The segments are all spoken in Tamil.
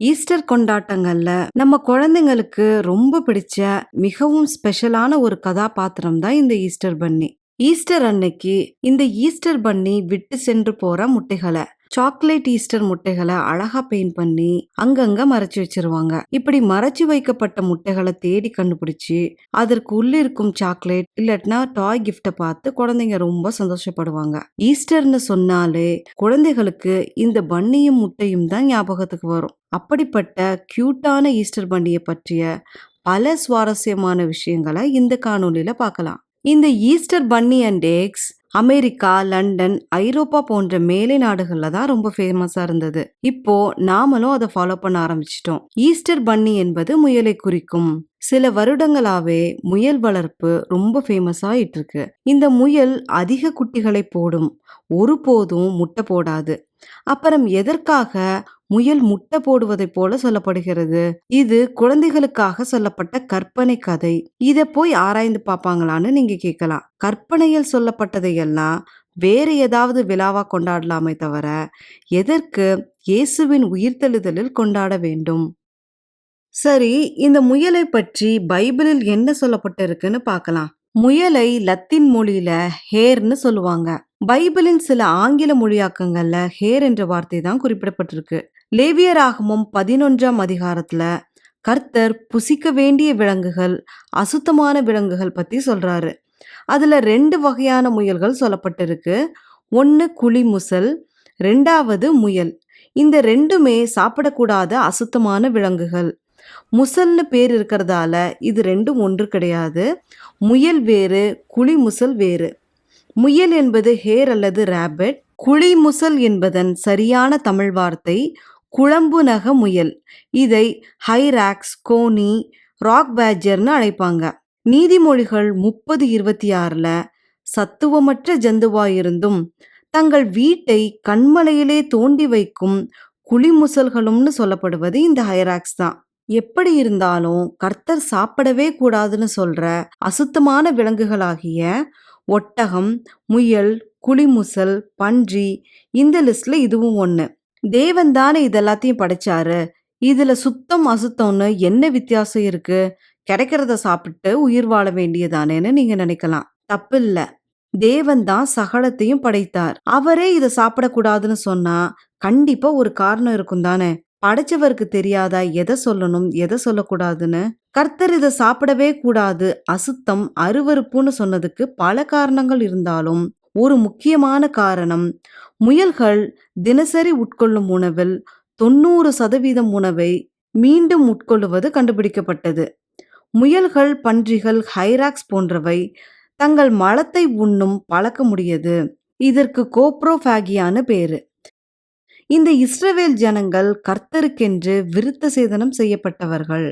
ஈஸ்டர் கொண்டாட்டங்கள்ல நம்ம குழந்தைங்களுக்கு ரொம்ப பிடிச்ச மிகவும் ஸ்பெஷலான ஒரு கதாபாத்திரம் தான் இந்த ஈஸ்டர் பன்னி. ஈஸ்டர் அன்னைக்கு இந்த ஈஸ்டர் பன்னி விட்டு சென்று போற முட்டைகளை சாக்லேட் ஈஸ்டர் முட்டைகளை அழகா பெயிண்ட் பண்ணி அங்கங்க மறைச்சு வச்சிருவாங்க. இப்படி மறைச்சு வைக்கப்பட்ட முட்டைகளை தேடி கண்டுபிடிச்சு அதற்கு உள்ள இருக்கும் சாக்லேட் இல்லட்டினா டாய் கிஃப்ட பார்த்து குழந்தைங்க ரொம்ப சந்தோஷப்படுவாங்க. ஈஸ்டர்னு சொன்னாலே குழந்தைகளுக்கு இந்த பன்னியும் முட்டையும் தான் ஞாபகத்துக்கு வரும். அப்படிப்பட்ட கியூட்டான ஈஸ்டர் பண்டியை பற்றிய பல சுவாரஸ்யமான விஷயங்களை இந்த காணொலியில பார்க்கலாம். இந்த Easter bunny and eggs America London Europe போன்ற மேலை நாடுகள்ல தான் ரொம்ப ஃபேமஸா இருந்தது. இப்போ நாமளும் அதை ஃபாலோ பண்ண ஆரம்பிச்சிட்டோம். ஈஸ்டர் பன்னி என்பது முயலை குறிக்கும். சில வருடங்களாவே முயல் வளர்ப்பு ரொம்ப ஃபேமஸ் ஆயிட்டு இருக்கு. இந்த முயல் அதிக குட்டிகளை போடும். ஒருபோதும் முட்டை போடாது. அப்புறம் எதற்காக முயல் முட்டை போடுவதைப் போல சொல்லப்படுகிறது. இது குழந்தைகளுக்காக சொல்லப்பட்ட கற்பனை கதை. இதை போய் ஆராய்ந்து பார்ப்பாங்களான்னு நீங்க கேட்கலாம். கற்பனையில் சொல்லப்பட்டதையெல்லாம் வேறு ஏதாவது விழாவா கொண்டாடலாமே தவிர எதற்கு இயேசுவின் உயிர்த்தெழுதலில் கொண்டாட வேண்டும்? சரி இந்த முயலை பற்றி பைபிளில் என்ன சொல்லப்பட்டிருக்குன்னு பார்க்கலாம். முயலை லத்தீன் மொழியில ஹேர்னு சொல்லுவாங்க. பைபிளின் சில ஆங்கில மொழியாக்கங்கள்ல ஹேர் என்ற வார்த்தை தான் குறிப்பிடப்பட்டிருக்கு. லேவியராகமும் பதினொன்றாம் அதிகாரத்தில் கர்த்தர் புசிக்க வேண்டிய விலங்குகள் அசுத்தமான விலங்குகள் பற்றி சொல்கிறாரு அதில் ரெண்டு வகையான முயல்கள் சொல்லப்பட்டிருக்கு. ஒன்று குழி முசல் ரெண்டாவது முயல். இந்த ரெண்டுமே சாப்பிடக்கூடாத அசுத்தமான விலங்குகள். முசல்னு பேர் இருக்கிறதால இது ரெண்டும் ஒன்று கிடையாது. முயல் வேறு குழி முசல் வேறு. முயல் என்பது ஹேர் அல்லது ரேபிட். குழி முசல் என்பதன் சரியான தமிழ் வார்த்தை குழம்பு நக முயல். இதை ஹைராக்ஸ் கோனி ராக் பேஜர்னு அழைப்பாங்க. நீதிமொழிகள் முப்பது இருபத்தி ஆறில் சத்துவமற்ற ஜந்துவாயிருந்தும் தங்கள் வீட்டை கண்மலையிலே தோண்டி வைக்கும் குழிமுசல்களும்னு சொல்லப்படுவது இந்த ஹைராக்ஸ் தான். எப்படி இருந்தாலும் கர்த்தர் சாப்பிடவே கூடாதுன்னு சொல்ற அசுத்தமான விலங்குகளாகிய ஒட்டகம் முயல் குழிமுசல் பன்றி இந்த லிஸ்ட்ல இதுவும் ஒன்று தேவன் தானே இதெல்லாத்தையும் படைச்சாரு. இதுல சுத்தம் அசுத்தம்னு என்ன வித்தியாசம் இருக்கு? கிடைக்கிறத சாப்பிட்டு உயிர் வாழ வேண்டியதானேன்னு நீங்க நினைக்கலாம். தப்பில்ல. தேவன் தான் சகலத்தையும் படைத்தார். அவரே இதை சாப்பிடக்கூடாதுன்னு சொன்னா கண்டிப்பா ஒரு காரணம் இருக்கும் தானே? படைச்சவருக்கு தெரியாதா எதை சொல்லணும் எதை சொல்லக்கூடாதுன்னு? கர்த்தர் இதை சாப்பிடவே கூடாது அசுத்தம் அருவருப்புன்னு சொன்னதுக்கு பல காரணங்கள் இருந்தாலும் ஒரு முக்கியமான காரணம். முயல்கள் தினசரி உட்கொள்ளும் உணவில் தொண்ணூறு சதவீதம் உணவை மீண்டும் உட்கொள்ளுவது கண்டுபிடிக்கப்பட்டது. முயல்கள் பன்றிகள் ஹைராக்ஸ் போன்றவை தங்கள் மலத்தை உண்ணும் பழக்கமுடையது. இதற்கு கோப்ரோஃபாகியான்னு பேரு. இந்த இஸ்ரவேல் ஜனங்கள் கர்த்தருக்கென்று விருத்த சேதனம் செய்யப்பட்டவர்கள்.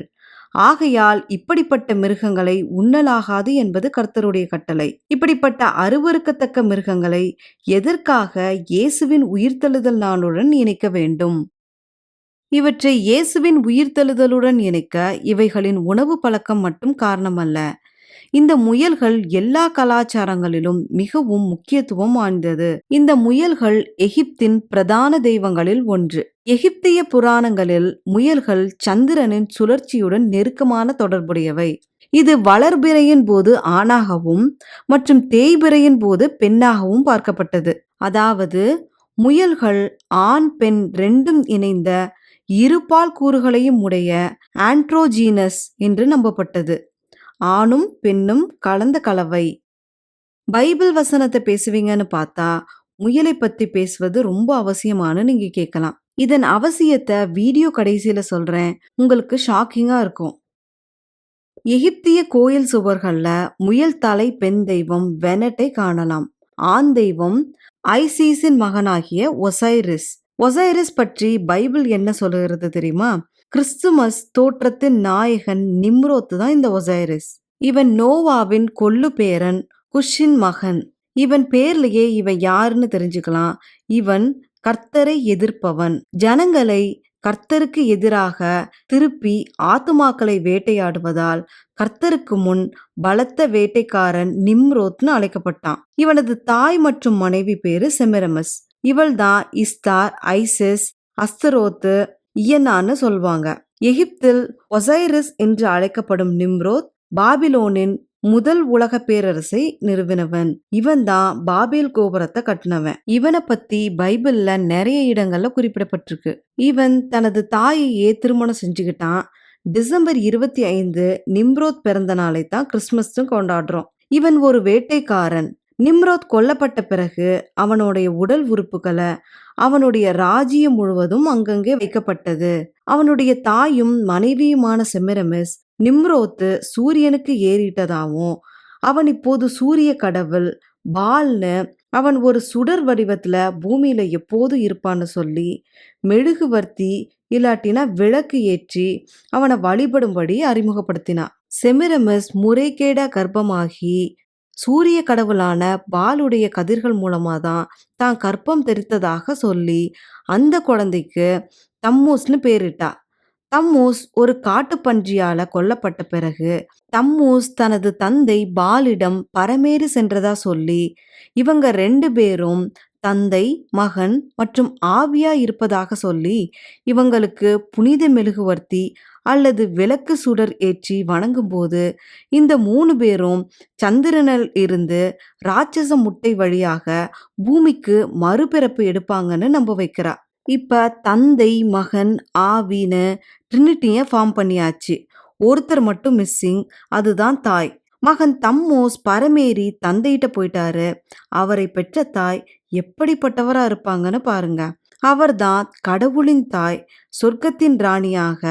ஆகையால் இப்படிப்பட்ட மிருகங்களை உண்ணலாகாது என்பது கர்த்தருடைய கட்டளை. இப்படிப்பட்ட அருவருக்கத்தக்க மிருகங்களை எதற்காக இயேசுவின் உயிர்த்தெழுதல் நாளுடன் இணைக்க வேண்டும்? இவற்றை இயேசுவின் உயிர்த்தெழுதலுடன் இணைக்க இவைகளின் உணவு பழக்கம் மட்டும் காரணமல்ல. இந்த முயல்கள் எல்லா கலாச்சாரங்களிலும் மிகவும் முக்கியத்துவம் வாய்ந்தது. இந்த முயல்கள் எகிப்தின் பிரதான தெய்வங்களில் ஒன்று. எகிப்திய புராணங்களில் முயல்கள் சந்திரனின் சுழற்சியுடன் நெருக்கமான தொடர்புடையவை. இது வளர்பிறையின் போது ஆணாகவும் மற்றும் தேய்பிறையின் போது பெண்ணாகவும் பார்க்கப்பட்டது. அதாவது முயல்கள் ஆண் பெண் ரெண்டும் இணைந்த இருபால் கூறுகளையும் உடைய ஆண்ட்ரோஜீனஸ் என்று நம்பப்பட்டது. ஆணும் பெண்ணும் கலந்த கலவை. பைபிள் வசனத்தை பேசுவீங்கன்னு பார்த்தா முயலை பத்தி பேசுவது ரொம்ப அவசியமானு நீங்க கேட்கலாம். இதன் அவசியத்தை வீடியோ கடைசியில சொல்றேன். உங்களுக்கு ஷாக்கிங்கா இருக்கும். எகிப்திய கோயில் சுவர்கள்ல முயல் தலை பெண் தெய்வம் வெனட்டை காணலாம். ஆண் தெய்வம் ஐசீஸின் மகனாகிய ஒசைரிஸ். ஒசைரிஸ் பற்றி பைபிள் என்ன சொல்லுகிறது தெரியுமா? கிறிஸ்துமஸ் தோற்றத்தின் நாயகன் நிம்ரோத்து தான் இந்த ஒசைரிஸ். இவன் நோவாவின் கொள்ளு பேரன் குஷின் மகன். இவன் பேர்லயே இவன் யாருன்னு தெரிஞ்சுக்கலாம். இவன் கர்த்தரை எதிர்ப்பவன். ஜனங்களை கர்த்தருக்கு எதிராக திருப்பி ஆத்துமாக்களை வேட்டையாடுவதால் கர்த்தருக்கு முன் பலத்த வேட்டைக்காரன் நிம்ரோத்னு அழைக்கப்பட்டான். இவனது தாய் மற்றும் மனைவி பேரு செமிரமஸ். இவள்தான் இஸ்தார் ஐசிஸ் அஸ்தரோத்து இயனான்னு சொல்வாங்க. எகிப்தில் ஒசைரிஸ் என்று அழைக்கப்படும் நிம்ரோத் பாபிலோனின் முதல் உலக பேரரசை நிறுவினவன். இவன் தான் பாபேல் கோபுரத்தை கட்டினவன். இவனை பத்தி பைபிள்ல நிறைய இடங்கள்ல குறிப்பிடப்பட்டிருக்கு. இவன் தனது தாயையே திருமணம் செஞ்சுக்கிட்டான். டிசம்பர் இருபத்தி ஐந்து நிம்ரோத் பிறந்த நாளை தான் கிறிஸ்மஸும் கொண்டாடுறோம். இவன் ஒரு வேட்டைக்காரன். நிம்ரோத் கொல்லப்பட்ட பிறகு அவனுடைய உடல் உறுப்புகளை அவனுடைய ராஜ்யம் முழுவதும் அங்கங்கே வைக்கப்பட்டது. அவனுடைய தாயும் மனைவியுமான செமிரமிஸ் நிம்ரோத்து சூரியனுக்கு ஏறிட்டதாவும் அவன் இப்போது சூரிய கடவுள் பால்னு அவன் ஒரு சுடர் வடிவத்தில் பூமியில் எப்போது இருப்பான்னு சொல்லி மெழுகுவர்த்தி இல்லாட்டினா விளக்கு ஏற்றி அவனை வழிபடும்படி அறிமுகப்படுத்தினான் செமிரமஸ் முறைகேடா கர்ப்பமாகி சூரிய கடவுளான பாலுடைய கதிர்கள் மூலமாக தான் தான் கற்பம் தெரித்ததாக சொல்லி அந்த குழந்தைக்கு தம்மூஸ்னு பேரிட்டா. தம்மூஸ் ஒரு காட்டுப்பன்றியால கொல்லப்பட்ட பிறகு தம்மூஸ் தனது தந்தை பாலிடம் பரமேறி சென்றதா சொல்லி இவங்க ரெண்டு பேரும் தந்தை மகன் மற்றும் ஆவியா இருப்பதாக சொல்லி இவங்களுக்கு புனித மெழுகுவர்த்தி அல்லது விளக்கு சுடர் ஏற்றி வணங்கும்போது இந்த மூணு பேரும் சந்திரனில் இருந்து ராட்சச முட்டை வழியாக பூமிக்கு மறுபிறப்பு எடுப்பாங்கன்னு நம்ப வைக்கிறா. இப்போ தந்தை மகன் ஆவின்னு ட்ரினிட்டியை ஃபார்ம் பண்ணியாச்சு. ஒருத்தர் மட்டும் மிஸ்ஸிங் அதுதான் தாய். மகன் தம்மோஸ் பரமேறி தந்தையிட்ட போயிட்டாரு. அவரை பெற்ற தாய் எப்படிப்பட்டவராக இருப்பாங்கன்னு பாருங்க. அவர்தான் கடவுளின் தாய் சொர்க்கத்தின் ராணியாக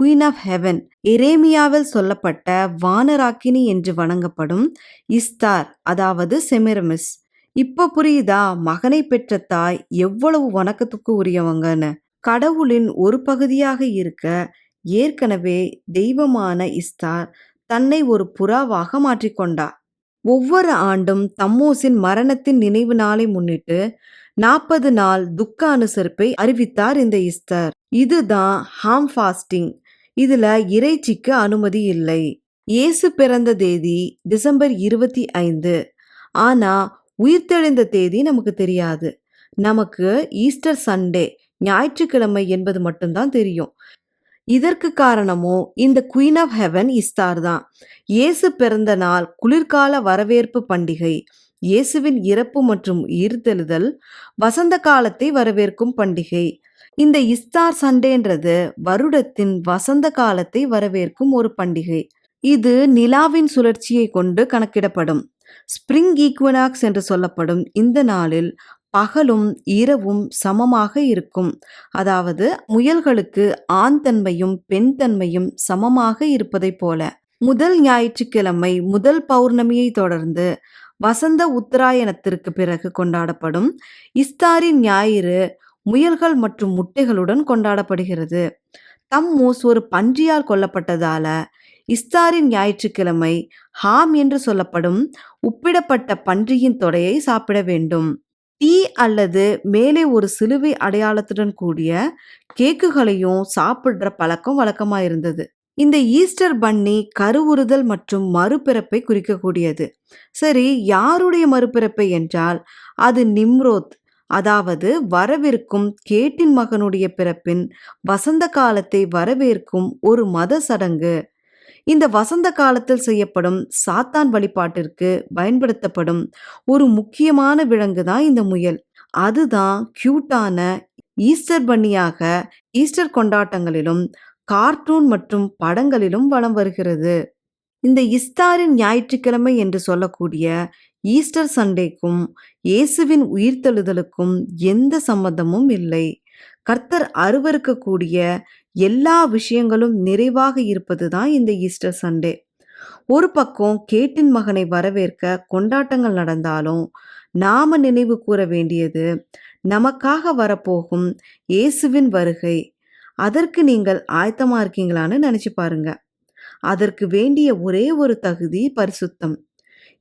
குயின் ஆஃப் ஹெவன் எரேமியாவில் சொல்லப்பட்ட வானராக்கினி என்று வணங்கப்படும் இஸ்தார் அதாவது செமிரமிஸ். இப்ப புரியுதா? மகனை பெற்ற தாய் எவ்வளவு வணக்கத்துக்கு உரியவங்கன்னு. கடவுளின் ஒரு பகுதியாக இருக்க ஏற்கனவே தெய்வமான இஸ்தார் தன்னை ஒரு புறாவாக மாற்றிக்கொண்டா ஒவ்வொரு ஆண்டும் தம்மோஸின் மரணத்தின் நினைவு நாளை முன்னிட்டு நாற்பது நாள் துக்க அனுசரிப்பை அறிவித்தார் இந்த இஸ்தர். இதுதான் ஹாம் ஃபாஸ்டிங். இதுல இறைச்சிக்கு அனுமதி இல்லை. இயேசு பிறந்த தேதி டிசம்பர் இருபத்தி ஐந்து. ஆனா உயிர்த்தெழுந்த தேதி நமக்கு தெரியாது. நமக்கு ஈஸ்டர் சண்டே ஞாயிற்றுக்கிழமை என்பது மட்டும்தான் தெரியும். இதற்கு காரணமோ இந்த குயின் ஆஃப் ஹெவன் இஸ்தார் தான். இயேசு பிறந்த நாள் குளிர்கால வரவேற்பு பண்டிகை இயேசுவின் இறப்பு மற்றும் ஈர்த்தெழுதல் வசந்த காலத்தை வரவேற்கும் பண்டிகை. இந்த இஸ்தார் சண்டேன்றது வருடத்தின் வசந்த காலத்தை வரவேற்கும் ஒரு பண்டிகை. இது நிலாவின் சுழற்சியை கொண்டு கணக்கிடப்படும். ஸ்ப்ரிங் ஈக்குவனாக்ஸ் என்று சொல்லப்படும் இந்த நாளில் பகலும் இரவும் சமமாக இருக்கும். அதாவது முயல்களுக்கு ஆண் தன்மையும் பெண் தன்மையும் சமமாக இருப்பதைப் போல. முதல் ஞாயிற்றுக்கிழமை முதல் பௌர்ணமியை தொடர்ந்து வசந்த உத்தராயணத்திற்கு பிறகு கொண்டாடப்படும் இஸ்தாரின் ஞாயிறு முயல்கள் மற்றும் முட்டைகளுடன் கொண்டாடப்படுகிறது. தம்மூஸ் ஒரு பன்றியால் கொல்லப்பட்டதால இஸ்தாரின் ஞாயிற்றுக்கிழமை ஹாம் என்று சொல்லப்படும் உப்பிடப்பட்ட பன்றியின் தொடையை சாப்பிட வேண்டும். டீ அல்லது மேலே ஒரு சிலுவை அடையாளத்துடன் கூடிய கேக்குகளையும் சாப்பிடுற பழக்கம் வழக்கமாக இருந்தது இந்த ஈஸ்டர் பன்னி கருவுறுதல் மற்றும் மறுபிறப்பை குறிக்கக்கூடியது. சரி யாருடைய மறுபிறப்பை என்றால் அது நிம்ரோத் அதாவது வரவிருக்கும் கேட்டின் மகனுடைய பிறப்பின் வசந்த காலத்தை வரவேற்கும் ஒரு மத சடங்கு. இந்த வசந்த காலத்தில் செய்யப்படும் சாத்தான் வழிபாட்டிற்கு பயன்படுத்தப்படும் ஒரு முக்கியமான விலங்கு தான் இந்த முயல். அதுதான் கியூட்டான ஈஸ்டர் பன்னியாக ஈஸ்டர் கொண்டாட்டங்களிலும் கார்ட்டூன் மற்றும் படங்களிலும் வலம் வருகிறது. இந்த இஸ்தாரின் ஞாயிற்றுக்கிழமை என்று சொல்லக்கூடிய ஈஸ்டர் சண்டேக்கும் இயேசுவின் உயிர்த்தெழுதலுக்கும் எந்த சம்மந்தமும் இல்லை. கர்த்தர் அருவருக்கக்கூடிய எல்லா விஷயங்களும் நிறைவாக இருப்பது தான் இந்த ஈஸ்டர் சண்டே. ஒரு பக்கம் கேட்டின் மகனை வரவேற்க கொண்டாட்டங்கள் நடந்தாலும் நாம நினைவு கூற வேண்டியது நமக்காக வரப்போகும் இயேசுவின் வருகை. அதற்கு நீங்கள் ஆயத்தமாக இருக்கீங்களான்னு நினச்சி பாருங்க. அதற்கு வேண்டிய ஒரே ஒரு தகுதி பரிசுத்தம்.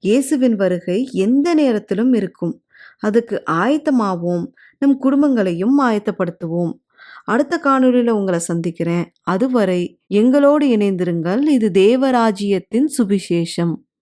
இயேசுவின் வருகை எந்த நேரத்திலும் இருக்கும். அதுக்கு ஆயத்தமாவோம். நம் குடும்பங்களையும் ஆயத்தப்படுத்துவோம். அடுத்த காணொலியில் உங்களை சந்திக்கிறேன். அதுவரை எங்களோடு இணைந்திருங்கள். இது தேவராஜ்யத்தின் சுவிசேஷம்.